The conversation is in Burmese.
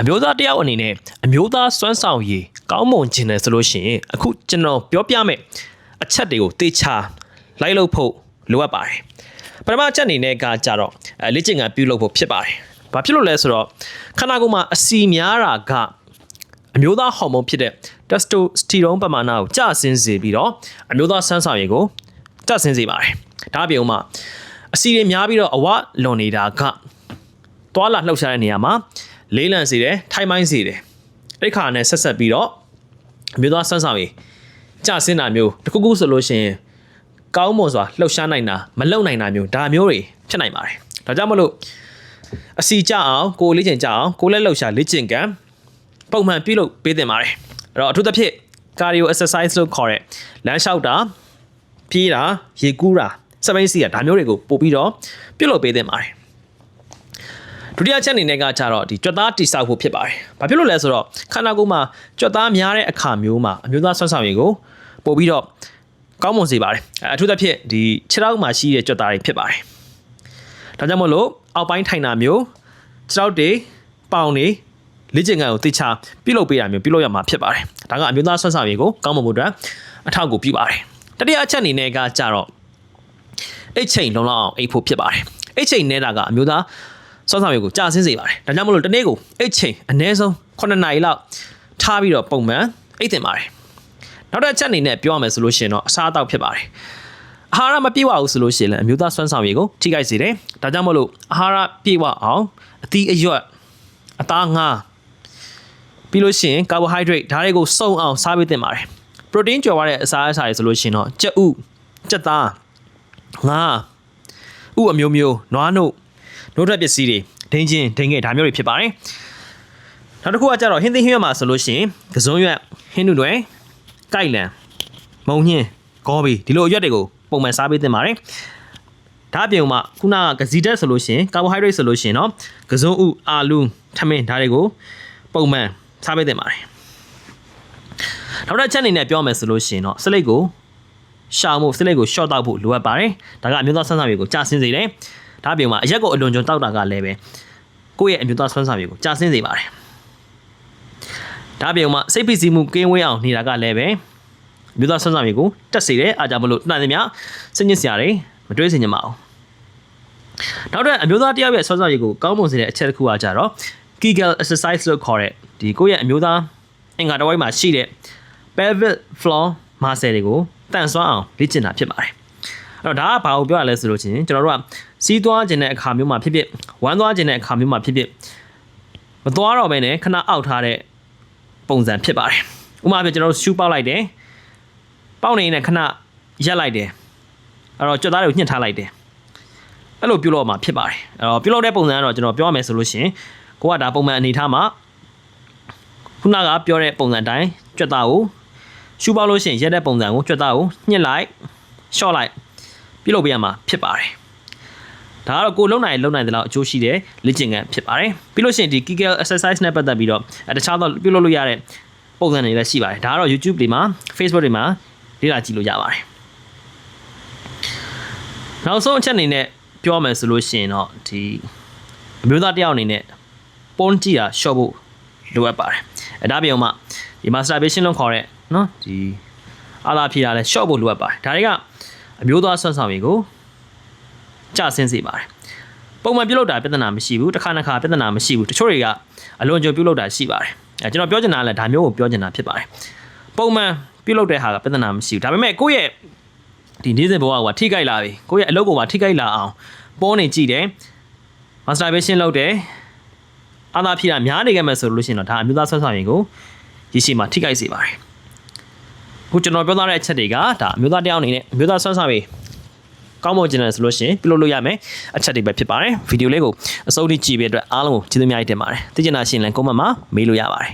အမျိုးသားတယောက်အနေနဲ့အမျိုးသားစွမ်းဆောင်ရည်ကောင်းမွန်ခြင်းတယ်ဆိုလို့ရှိရင်အခုကျွန်တော်ပြောပြမယ်အချက်တွေကိုတေချာလိုက်လုပ်ဖို့လိုအပ်ပါတယ်ပထမအချက်အနေနဲ့ကကြတော့အဲလေ့ကျင့်ခန်းပြုလုပ်ဖို့ဖြစ်ပါတယ်ဘာဖြစ်လို့လဲဆိုတော့ခန္ဓာကိုယ်မှာအစီများတာကအမျိုးသားဟော်မုန်းဖြစ်တဲ့ testosterone ပမာဏကိုကျဆင်းစေပြီးတော့အမျိုးသားဆန်းဆောင်ရည်ကိုကျဆင်းစေပါတယ်ဒါအပြင်မှာအစီတွေများပြီးတော့အဝလွန်နေတာကသွာလာလှုပ်ရှားတဲ့နေရာမှာ လေးလံစေတယ်ထိုင်မိုင်းစေတယ်အဲ့ခါနဲ့ဆက်ဆက်ပြီးတော့အမျိုးသားဆန်းဆောင်ရည်ကျဆင်းတာမျိုးတစ်ခုခုဆိုလို့ရှိရင်ကောင်းမွန်စွာလှုပ်ရှားနိုင်တာမလုံနိုင်တာမျိုးဒါမျိုးတွေဖြစ်နိုင်ပါတယ်ဒါကြောင့်မလို့အစီကြအောင်ကိုယ်လေ့ကျင့်ကြအောင်ကိုယ်လက်လှုပ်ရှားလေ့ကျင့်ကံပုံမှန်ပြုလုပ်ပေးသင့်ပါတယ်အဲ့တော့အထူးသဖြင့် cardio exercise လို့ခေါ်တဲ့လမ်းလျှောက်တာပြေးတာရေကူးတာစပိန်စီကဒါမျိုးတွေကိုပို့ပြီးတော့ပြုလုပ်ပေးသင့်ပါတယ် ဒုတိယချက်အနေနဲ့ကကြတော့ဒီကြွက်သားတိဆောက်ဖို့ဖြစ်ပါတယ်။ဘာဖြစ်လို့လဲဆိုတော့ခန္ဓာကိုယ်မှာကြွက်သားများတဲ့အခါမျိုးမှာအမျိုးသားဆွမ်းဆောင်ရည်ကိုပို့ပြီးတော့ကောင်းမွန်စေပါတယ်။အဲအထူးသဖြင့်ဒီခြေထောက်မှာရှိတဲ့ကြွက်သားတွေဖြစ်ပါတယ်။ဒါကြောင့်မလို့အောက်ပိုင်းထိုင်တာမျိုးခြေထောက်တွေပေါင်တွေလေ့ကျင့်ခန်းကိုတိချာပြုလုပ်ပေးတာမျိုးပြုလုပ်ရမှာဖြစ်ပါတယ်။ဒါကအမျိုးသားဆွမ်းဆောင်ရည်ကိုကောင်းမွန်ဖို့အတွက်အထောက်အကူပြုပါတယ်။တတိယအချက်အနေနဲ့ကကြတော့အိတ်ချိန်လုံလောက်အောင်အိတ်ဖို့ဖြစ်ပါတယ်။အိတ်ချိန်နေတာကအမျိုးသား စောဆောင်ရည်ကိုကြာဆင်းစေပါတယ်။ဒါကြောင့်မလို့တနေ့ကိုအိတ်ချိန်အနည်းဆုံး9နာရီလောက်ထားပြီးတော့ပုံမှန်အိတ်တင်ပါတယ်။နောက်တစ်ချက်အနေနဲ့ပြောရမယ်ဆိုလို့ရှိရင်တော့အစားအသောက်ဖြစ်ပါတယ်။အာဟာရမပြည့်ဝဘူးဆိုလို့ရှိရင်လည်းအမျိုးသားစွမ်းဆောင်ရည်ကိုထိခိုက်စေတယ်။ဒါကြောင့်မလို့အာဟာရပြည့်ဝအောင်အသီးအရွက်အသားငါးပြီးလို့ရှိရင်ကာဘိုဟိုက်ဒရိတ်ဒါတွေကိုစုံအောင်စားပေးသင့်ပါတယ်။ပရိုတင်းကျော်ရတဲ့အစားအစာတွေဆိုလို့ရှိရင်တော့ကြက်ဥကြက်သားငါးဥအမျိုးမျိုးနွားနို့ နို့ထွက်ပစ္စည်းတွေဒိန်းချင်းဒိန်းငယ်ဒါမျိုးတွေဖြစ်ပါတယ်နောက်တစ်ခုကကြတော့ဟင်းသီးဟင်းရွက်မှာဆိုလို့ရှိရင်ကစုံရွက်ဟင်းနုတွေကိုက်လံမုံညင်းဂေါ်ဘီဒီလိုအရွက်တွေကိုပုံမှန်စားပေးသင့်ပါတယ်ဒါအပြင်မှာခုနကဂဇီတက်ဆိုလို့ရှိရင်ကာဘိုဟိုက်ဒရိတ်ဆိုလို့ရှိရင်တော့ကစုံဥအာလူးထမင်းဒါတွေကိုပုံမှန်စားပေးသင့်ပါတယ်နောက်တစ်ချက်အနေနဲ့ပြောမယ်ဆိုလို့ရှိရင်တော့စလိတ်ကိုရှောင်မှုစလိတ်ကို short တောက်ဖို့လိုအပ်ပါတယ်ဒါကအမျိုးသားဆန်းဆောင်ရည်ကိုကြာဆင်းစေတယ် ဒါအပြင်မှာအရက်ကိုအလွန်ကျွံတောက်တာကလည်းပဲကိုယ့်ရဲ့အမျိုးသားဆွမ်းဆောင်ရည်ကိုကြာဆင်းစေပါတယ်ဒါအပြင်မှာစိတ်ဖိစီးမှုကင်းဝေးအောင်နေတာကလည်းပဲအမျိုးသားဆွမ်းဆောင်ရည်ကိုတက်စေတယ်အားကြောင့်မလို့တန်သမျှစိတ်ညစ်စရာတွေမတွေးစေချင်ပါဘူးနောက်တော့အမျိုးသားတယောက်ရဲ့ဆွမ်းဆောင်ရည်ကိုကောင်းမွန်စေတဲ့အချက်တစ်ခုကကြတော့ Kegel exercise လို့ခေါ်တဲ့ဒီကိုယ့်ရဲ့အမျိုးသားအင်္ဂါတစ်ဝိုက်မှာရှိတဲ့ pelvic floor muscle တွေကိုတန်ဆွမ်းအောင်လေ့ကျင့်တာဖြစ်ပါတယ် အဲ့တော့ဒါကဘာကိုပြောရလဲဆိုလို့ချင်းကျွန်တော်တို့ကစီးသွားခြင်းတဲ့အခါမျိုးမှာဖြစ်ဖြစ်ဝမ်းသွားခြင်းတဲ့အခါမျိုးမှာဖြစ်ဖြစ်မသွားတော့ဘဲနဲ့ခဏအောက်ထားတဲ့ပုံစံဖြစ်ပါတယ်ဥပမာပြကျွန်တော်တို့ရှူးပေါက်လိုက်တယ်ပေါက်နေနေခဏရက်လိုက်တယ်အဲ့တော့ကြွက်သားတွေကိုညှစ်ထားလိုက်တယ်အဲ့လိုပြုလုပ်မှာဖြစ်ပါတယ်အဲ့တော့ပြုလုပ်တဲ့ပုံစံကတော့ကျွန်တော်ပြောရမယ်ဆိုလို့ရှိရင်ကိုကဒါပုံမှန်အနေထားမှာခုနကပြောတဲ့ပုံစံတိုင်းကြွက်သားကိုရှူးပေါက်လို့ရှိရင်ရက်တဲ့ပုံစံကိုကြွက်သားကိုညှစ်လိုက်ရှော့လိုက် ပြုလုပ်ပေးရမှာဖြစ်ပါတယ်ဒါကတော့ကိုလုံနိုင်လုံနိုင်တဲ့လောက်အကျိုးရှိတဲ့လေ့ကျင့်ခန်းဖြစ်ပါတယ်ပြီးလို့ရှိရင်ဒီ Kegel exercise နဲ့ပတ်သက်ပြီးတော့တခြားသောပြုလုပ်လို့ရတဲ့ပုံစံတွေလည်းရှိပါတယ်ဒါကတော့ YouTube တွေမှာ Facebook တွေမှာလေ့လာကြည့်လို့ရပါတယ်နောက်ဆုံးအချက်အနေနဲ့ပြောမယ်ဆိုလို့ရှိရင်တော့ဒီအမျိုးသားတယောက်အနေနဲ့ပုံကြည့်တာရှော့ဖို့လိုအပ်ပါတယ်အဒါပြောင်းမှဒီ masturbation လို့ခေါ်တဲ့နော်ဒီအာသာဖြေတာလည်းရှော့ဖို့လိုအပ်ပါတယ်ဒါတွေက အမျိုးသားဆွမ်းဆောင်ရည်ကိုကြဆင်းစေပါတယ်ပုံမှန်ပြုလုပ်တာပြဿနာမရှိဘူးတစ်ခါတစ်ခါပြဿနာမရှိဘူးတချို့တွေကအလွန်ကြုံပြုလုပ်တာရှိပါတယ်အဲကျွန်တော်ပြောချင်တာလည်းဒါမျိုးကိုပြောချင်တာဖြစ်ပါတယ်ပုံမှန်ပြုလုပ်တဲ့ဟာကပြဿနာမရှိဘူးဒါပေမဲ့ကိုယ့်ရဲ့ဒီနေ့စဉ်ဘဝကထိခိုက်လာပြီကိုယ့်ရဲ့အလုပ်ကိုပါထိခိုက်လာအောင်ပေါ်နေကြည့်တယ် masturbation လုပ်တယ်အာသာဖြစ်တာများနေခဲ့မယ်ဆိုလို့ရှိရင်တော့ဒါအမျိုးသားဆွမ်းဆောင်ရည်ကိုရရှိမှထိခိုက်စေပါတယ် ခုကျွန်တော်ပြောသားတဲ့အချက်တွေကဒါအမျိုးသားတယောက်အနေနဲ့အမျိုးသားဆွမ်းဆောင်ရည်ကောင်းမွန်ခြင်းနဲ့ဆိုလို့ရှိရင်ပြုလုပ်လို့ရမယ်အချက်တွေပဲဖြစ်ပါတယ်ဗီဒီယိုလေးကိုအစိုးရကြည့်ပြီးအတွက်အားလုံးကိုကျေးဇူးများတင်ပါတယ်သိချင်တာရှိရင်လည်း comment မှာမေးလို့ရပါတယ်